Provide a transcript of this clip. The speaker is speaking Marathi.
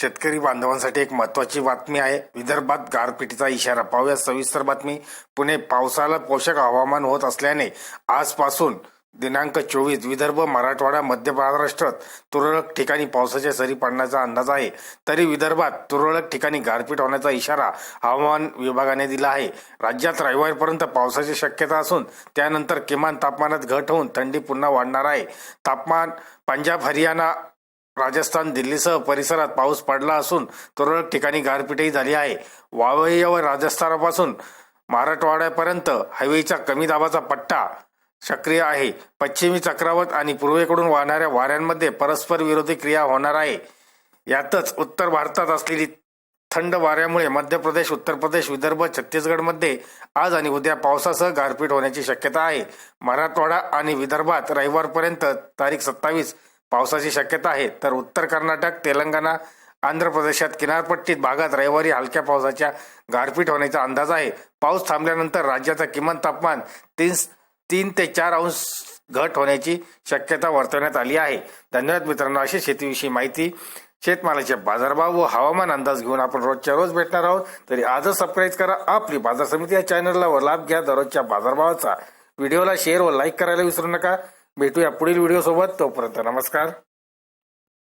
शेतकरी बांधवांसाठी एक महत्वाची बातमी आहे. विदर्भात गारपिटीचा इशारा. पाहूया सविस्तर बातमी. पुणे पावसाला पोषक हवामान होत असल्याने आजपासून दिनांक चोवीस विदर्भ मराठवाडा मध्य महाराष्ट्रात तुरळक ठिकाणी पावसाच्या सरी पडण्याचा अंदाज आहे. तरी विदर्भात तुरळक ठिकाणी गारपीट होण्याचा इशारा हवामान विभागाने दिला आहे. राज्यात रविवारपर्यंत पावसाची शक्यता असून त्यानंतर किमान तापमानात घट होऊन थंडी पुन्हा वाढणार आहे. तापमान पंजाब हरियाणा राजस्थान दिल्लीसह परिसरात पाऊस पडला असून तुरळक ठिकाणी गारपीटही झाली आहे. वावई व राजस्थानापासून मराठवाड्यापर्यंत हवेचा कमी दाबाचा पट्टा सक्रिय आहे. पश्चिमी चक्रावत आणि पूर्वेकडून वाहणाऱ्या वाऱ्यांमध्ये परस्पर विरोधी क्रिया होणार आहे. यातच उत्तर भारतात असलेली थंड वाऱ्यामुळे मध्य प्रदेश उत्तर प्रदेश विदर्भ छत्तीसगडमध्ये आज आणि उद्या पावसासह गारपीट होण्याची शक्यता आहे. मराठवाडा आणि विदर्भात रविवारपर्यंत तारीख सत्तावीस पावसाची शक्यता आहे. तर उत्तर कर्नाटक तेलंगणा आंध्र प्रदेशात किनारपट्टीत भागात रविवारी हलक्या पावसाच्या गारपीट होण्याचा अंदाज आहे. पाऊस थांबल्यानंतर राज्याचं किमान तापमान तीन तीन ते चार अंश घट होण्याची शक्यता वर्तवण्यात आली आहे. धन्यवाद मित्रांनो अशी शेतीविषयी माहिती. शेतमालाचे बाजारभाव व हवामान अंदाज घेऊन आपण रोजच्या रोज भेटणार आहोत. तरी आजच सबस्क्राईब करा. आपली बाजार समिती या चॅनलला व लाभ घ्या. दररोजच्या बाजारभावाचा व्हिडिओला शेअर व लाईक करायला विसरू नका. भेटूया पुढील व्हिडिओ सोबत तोपर्यंत नमस्कार.